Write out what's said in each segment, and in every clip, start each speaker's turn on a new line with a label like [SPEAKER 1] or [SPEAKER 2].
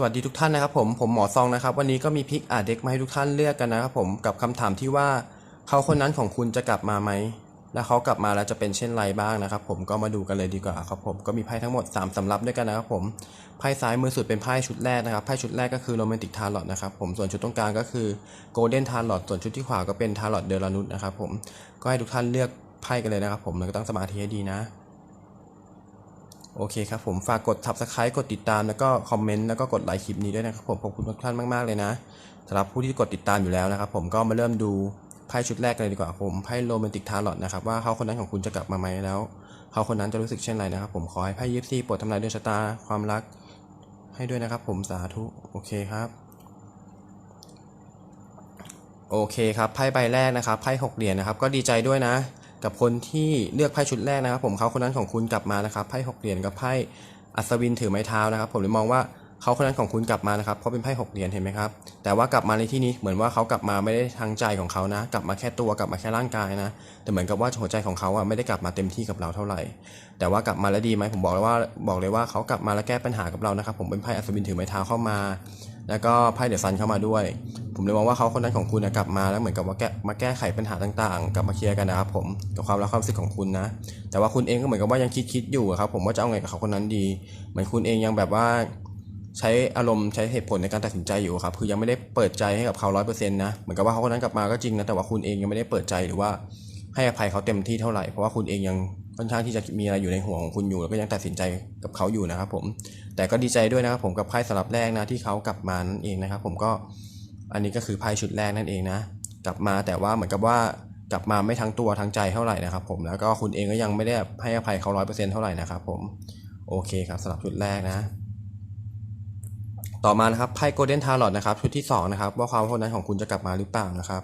[SPEAKER 1] สวัสดีทุกท่านนะครับผมผมหมอซองนะครับ วันนี้ก็มีพิกอาเด็กมาให้ทุกท่านเลือกกันนะครับผมกับคำถามที่ว่าเขาคนนั้นของคุณจะกลับมาไหมและเขากลับมาแล้วจะเป็นเช่นไรบ้างนะครับ ผมก็มาดูกันเลยดีกว่าครับผมก็มีไพ่ทั้งหมด3สำรับด้วยกันนะครับผมไพ่ซ้ายมือสุดเป็นไพ่ชุดแรกนะครับไพ่ชุดแรกก็คือโรแมนติกทาร์ลอตนะครับผมส่วนชุดตรงกลางก็คือโกลเด้นทาร์ลอตส่วนชุดที่ขวาก็เป็นทาร์ลอตเดลานุสนะครับผมก็ให้ทุกท่านเลือกไพ่กันเลยนะครับผมแล้วก็ตั้งสมาธิให้ดีนะ โอเคครับผมฝากกด subscribe กดติดตามแล้วก็คอมเมนต์แล้วก็กดไลค์คลิปนี้ด้วยนะครับผมขอบคุณทุกท่านมากๆเลยนะสำหรับผู้ที่กดติดตามอยู่แล้วนะครับ ผมก็มาเริ่มดูไพ่ชุดแรกกันเลยดีกว่าผมไพ่โรแมนติกทาร์ลอตนะครับว่าเขาคนนั้นของคุณจะกลับมาไหมแล้วเขาคนนั้นจะรู้สึกเช่นไรนะครับ ผมขอให้ไพ่ยิปซีโปรดทำลายดวงชะตาความรัก ให้ด้วยนะครับ ผมสาธุโอเคครับโอเคครับไพ่ใบแรกนะครับไพ่หกเหรียญนะครับ ก็ดีใจด้วยนะ กับคนที่เลือกไพ่ชุดแรกนะครับ ผมเขาคนนั้นของคุณกลับมานะครับไพ่หกเหรียญกับไพ่อัศวินถือไม้เท้านะครับ ผมเลยมองว่าเขาคนนั้นของคุณกลับมานะครับเพราะเป็นไพ่หกเหรียญเห็นไหมครับแต่ว่ากลับมาในที่นี้เหมือนว่าเขากลับมาไม่ได้ทางใจของเขานะ กลับมาแค่ตัวกลับมาแค่ร่างกายนะ แต่เหมือนกับว่าหัวใจของเขาอะไม่ได้กลับมาเต็มที่กับเราเท่าไหร่ แต่ว่ากลับมาแล้วดีไหมผมบอกเลยว่าบอกเลยว่าเขากลับมาแล้วแก้ปัญหากับเรานะครับ ผมเป็นไพ่อัศวินถือไม้เท้าเข้ามา แล้วก็ไพ่เดอะซันเข้ามาด้วย ผมเลยมองว่าเขาคนนั้นของคุณนะกลับมาแล้วเหมือนกับว่าแก้มาแก้ไขปัญหาต่างๆ กลับมาเคลียร์กันนะครับผมกับความรักความรู้สึกของคุณนะ แต่ว่าคุณเองก็เหมือนกับว่ายังคิดคิดอยู่ครับผมว่าจะเอาไงกับเขาคนนั้นดี เหมือนคุณเองยังแบบว่าใช้อารมณ์ใช้เหตุผลในการตัดสินใจอยู่ครับคือยังไม่ได้เปิดใจให้กับเขาร้อยเปอร์เซ็นต์นะเหมือนกับว่าเขาคนนั้นกลับมาก็จริงนะแต่ว่าคุณเองยังไม่ได้เปิดใจหรือว่าให้อภัยเขาเต็มที่เท่าไหร่เพราะว่าคุณเองยัง ค่อนข้างที่จะมีอะไรอยู่ในหัวของคุณอยู่แล้วก็ยังตัดสินใจกับเขาอยู่นะครับผมแต่ก็ดีใจด้วยนะครับผมกับไพ่สลับแรกนะที่เขากลับมานั่นเองนะครับ ผมก็อันนี้ก็คือไพ่ชุดแรกนั่นเองนะ กลับมาแต่ว่าเหมือนกับว่ากลับมาไม่ทั้งตัวทั้งใจเท่าไหร่นะครับ ผมแล้วก็คุณเองก็ยังไม่ได้ให้อภัยเขาร้อยเปอร์เซ็นต์เท่าไหร่นะครับผมโอเคครับสำหรับชุดแรกนะ ต่อมานะครับไพ่โกลเด้นทาร์ลอตนะครับชุดที่สองนะครับว่าความคนนั้นของคุณจะกลับมาหรือเปล่านะครับ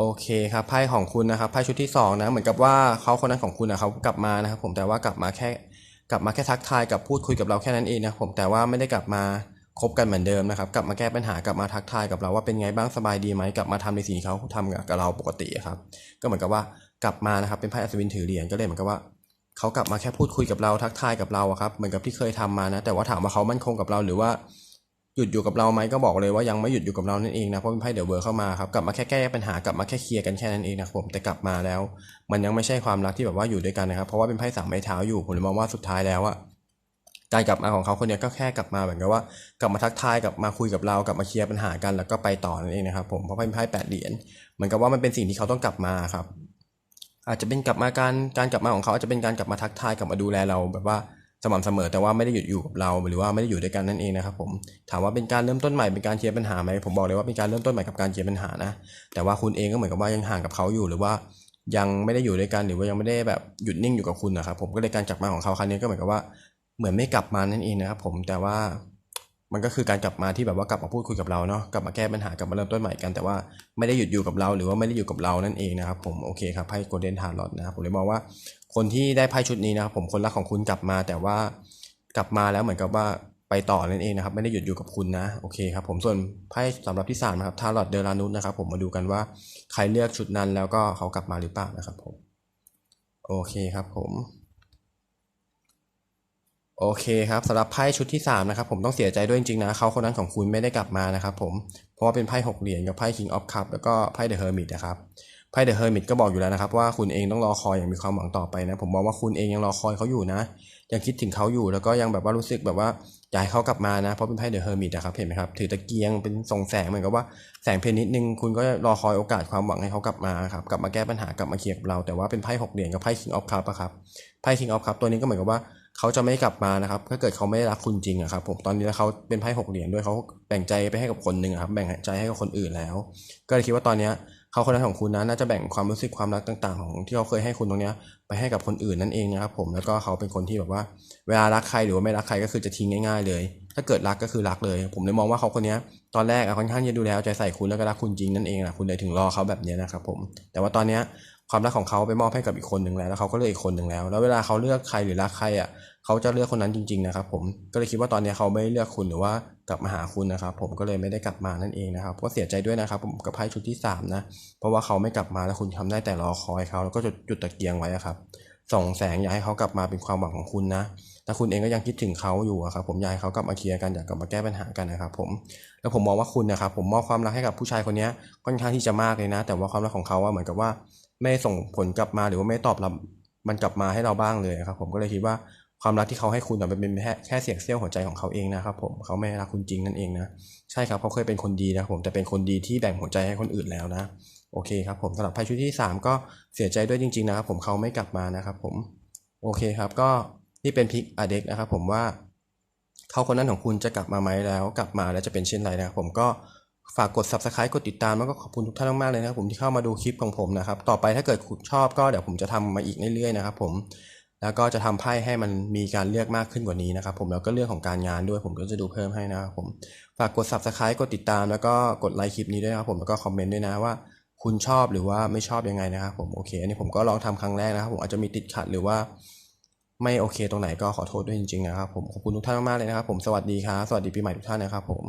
[SPEAKER 1] โอเคครับไพ่ของคุณนะครับไพ่ชุดที่สองนะเหมือนกับว่าเขาคนนั้นของคุณนะเขากลับมานะครับผมแต่ว่ากลับมาแค่กลับมาแค่ทักทายกับพูดคุยกับเราแค่นั้นเองนะผมแต่ว่าไม่ได้กลับมาคบกันเหมือนเดิมนะครับกลับมาแก้ปัญหากลับมาทักทายกับเราว่าเป็นไงบ้างสบายดีไหมกลับมาทำในสิ่งที่เขาทำกับเราปกติครับก็เหมือนกับว่ากลับมานะครับเป็นไพ่อัศวินถือเหรียญก็เลยเหมือนกับว่าเขากลับมาแค่พูดคุยกับเราทักทายกับเราอะครับเหมือนกับที่เคยทำมานะแต่ว่าถามว่าเขามั่นคงกับเราหรือว่า หยุดอยู่กับเราไหมก็บอกเลยว่ายังไม่หยุดอยู่กับเรานั่นเองนะเพราะเป็นไพ่เดอะเวิร์เข้ามาครับกลับมาแค่แก้ปัญหากลับมาแค่เคลียร์กันแค่นั้นเองนะครับผมแต่กลับมาแล้ว มันยังไม่ใช่ความรักที่แบบว่าอยู่ด้วยกันนะครับเพราะว่าเป็นไพ่สามไม้เท้าอยู่ผมเลยมองว่าสุดท้ายแล้วอะการกลับมาของเขาคนนี้ก็แค่กลับมาเหมือนกับว่ากลับมาทักทายกลับมาคุยกับเรากลับมาเคลียร์ปัญหากันแล้วก็ไปต่อนั่นเองนะครับผมเพราะเป็นไพ่แปดเหรียญเหมือนกับว่ามันเป็นสิ่งที่เขาต้องกลับมาครับ อาจจะเป็นกลับมาการการกลับมาของเขาอาจจะเป็นการกลับมาทักทายกลับมาดูแลเราแบบว่า สม่ำเสมอแต่ว่าไม่ได้หยุดอยู่กับเราหรือว่าไม่ได้อยู่ด้วยกันนั่นเองนะครับผมถามว่าเป็นการเริ่มต้นใหม่เป็นการเคลียร์ปัญหาไหมผมบอกเลยว่าเป็นการเริ่มต้นใหม่กับการเคลียร์ปัญหานะ แต่ว่าคุณเองก็เหมือนกับว่ายังห่างกับเขาอยู่หรือว่ายังไม่ได้อยู่ด้วยกันหรือว่ายังไม่ได้แบบหยุดนิ่งอยู่กับคุณนะครับผมก็เลยการกลับมาของเขาครั้งนี้ก็เหมือนกับว่าเหมือนไม่กลับมานั่นเองนะครับผมแต่ว่า มันก็คือการกลับมาที่แบบว่ากลับมาพูดคุยกับเราเนาะกลับมาแก้ปัญหากลับมาเริ่มต้นใหม่กันแต่ว่าไม่ได้หยุดอยู่กับเราหรือว่าไม่ได้อยู่กับเรานั่นเองนะครับผมโอเคครับไพ่โกลเด้นทาร์ลอตนะครับผมเลยมองว่าคนที่ได้ไพ่ชุดนี้นะครับผมคนรักของคุณกลับมา แต่ว่ากลับมาแล้วเหมือนกับว่าไปต่อนั่นเองนะครับไม่ได้หยุดอยู่กับคุณนะโอเคครับผมส่วนไพ่สำหรับที่สามนะครับทาร์ลอตเดลานุสนะครับผมมาดูกันว่าใครเลือกชุดนั้นแล้วก็เขากลับมาหรือเปล่านะครับผมโอเคครับผม โอเคครับสำหรับไพ่ชุดที่3นะครับผมต้องเสียใจด้วยจริงๆนะเขาคนนั้นของคุณไม่ได้กลับมานะครับผมเพราะว่าเป็นไพ่หกเหรียญกับไพ่ King of Cup แล้วก็ไพ่ The Hermit นะครับไพ่ The Hermit ก็บอกอยู่แล้วนะครับว่าคุณเองต้องรอคอยอย่างมีความหวังต่อไปนะ ผมมองว่าคุณเองยังรอคอยเขาอยู่นะ ยังคิดถึงเขาอยู่แล้วก็ยังแบบว่ารู้สึกแบบว่าอยากให้เขากลับมานะ เพราะเป็นไพ่ The Hermit นะครับเห็นไหมครับถือตะเกียงเป็นส่งแสงเหมือนกับว่าแสงเพียงนิดนึงคุณก็รอคอยโอกาสความหวังให้เขากลับมาครับกลับมาแก้ปัญหากลับมาเคลียร์กับเราแต่ว่าเป็นไพ่หกเหรียญกับไพ่ King of Cup ครับไพ่ King of Cup ตัวนี้ก็เหมือนกับว่า เขาจะไม่กลับมานะครับ ถ้าเกิดเขาไม่ได้รักคุณจริงอะครับผมตอนนี้แล้วเขาเป็นไพ่หกเหรียญด้วยเขาแบ่งใจไปให้กับคนหนึ่งอะครับ แบ่งใจให้กับคนอื่นแล้ว ก็เลยคิดว่าตอนเนี้ยเขาคนนั้นของคุณนะน่าจะแบ่งความรู้สึกความรักต่าง ๆ ของที่เขาเคยให้คุณตรงเนี้ยไปให้กับคนอื่นนั่นเองนะครับผมแล้วก็เขาเป็นคนที่แบบว่า เวลารักใครหรือว่าไม่รักใครก็คือจะทิ้งง่าย ๆ เลย ถ้าเกิดรักก็คือรักเลย ผมเลยมองว่าเขาคนนี้ตอนแรกค่อนข้างจะดูแลใจใส่คุณแล้วก็รักคุณจริงนั่นเองนะคุณเลยถึงรอเขาแบบเนี้ยนะครับผมแต่ว่าตอนเนี้ย ความรักของเขาไปมอบให้กับอีกคนหนึ่งแล้วแล้วเขาก็เลือกอีกคนหนึ่งแล้ว แล้วเวลาเขาเลือกใครหรือรักใครอะเขาจะเลือกคนนั้นจริง ๆ นะครับ ผมก็เลยคิดว่าตอนนี้เขาไม่เลือกคุณหรือว่ากลับมาหาคุณนะครับ ผมก็เลยไม่ได้กลับมานั่นเองนะครับก็เสียใจด้วยนะครับผมกับไพ่ชุดที่3นะเพราะว่าเขาไม่กลับมาแล้วคุณทำได้แต่รอคอยเขาแล้วก็จุดจุดตะเกียงไว้ครับส่องแสงอยากให้เขากลับมาเป็นความหวังของคุณนะแต่คุณเองก็ยังคิดถึงเขาอยู่ครับผมอยากให้เขากลับมาเคลียร์กันอยากกลับมาแก้ปัญหากันนะครับผมแล้วผมมองว่าคุณนะครับผมมอบความรักให้กับผู้ชายคนนี้ค่อนข้างที่จะมากเลยนะ แต่ว่าความรักของเขาอะเหมือนกับว่า ไม่ส่งผลกลับมาหรือว่าไม่ตอบรับมันกลับมาให้เราบ้างเลยครับ ผมก็เลยคิดว่าความรักที่เขาให้คุณมันเป็นแค่แค่เสียงเสี้ยวหัวใจของเขาเองนะครับ ผมเขาไม่รักคุณจริงนั่นเองนะใช่ครับเขาเคยเป็นคนดีนะผมแต่เป็นคนดีที่แบ่งหัวใจให้คนอื่นแล้วนะ โอเคครับผมสำหรับไพ่ชุดที่ 3 ก็เสียใจด้วยจริง ๆ นะครับ ผมเขาไม่กลับมานะครับ ผมโอเคครับก็นี่เป็นพิกอเด็กนะครับ ผมว่าเขาคนนั้นของคุณจะกลับมาไหมแล้ว กลับมาแล้วจะเป็นเช่นไรนะครับผมก็ ฝากกด subscribe กดติดตามแล้วก็ขอบคุณทุกท่านมากๆเลยนะครับผมที่เข้ามาดูคลิปของผมนะครับ ต่อไปถ้าเกิดคุณชอบก็เดี๋ยวผมจะทำมาอีกเรื่อยๆนะครับผมแล้วก็จะทำไพ่ให้มันมีการเลือกมากขึ้นกว่านี้นะครับผมแล้วก็เรื่องของการงานด้วยผมก็จะดูเพิ่มให้นะครับผมฝากกด subscribe กดติดตาม แล้วก็กดไลค์คลิปนี้ด้วยนะครับผมแล้วก็คอมเมนต์ด้วยนะว่า คุณชอบหรือว่าไม่ชอบยังไงนะครับผมโอเคอันนี้ผมก็ลองทำครั้งแรกนะครับผมอาจจะมีติดขัดหรือว่าไม่โอเคตรงไหนก็ขอโทษด้วยจริงๆนะครับผมขอบคุณทุกท่านมากๆเลยนะครับผมสวัสดีครับสวัสดีปีใหม่ทุกท่านนะครับผม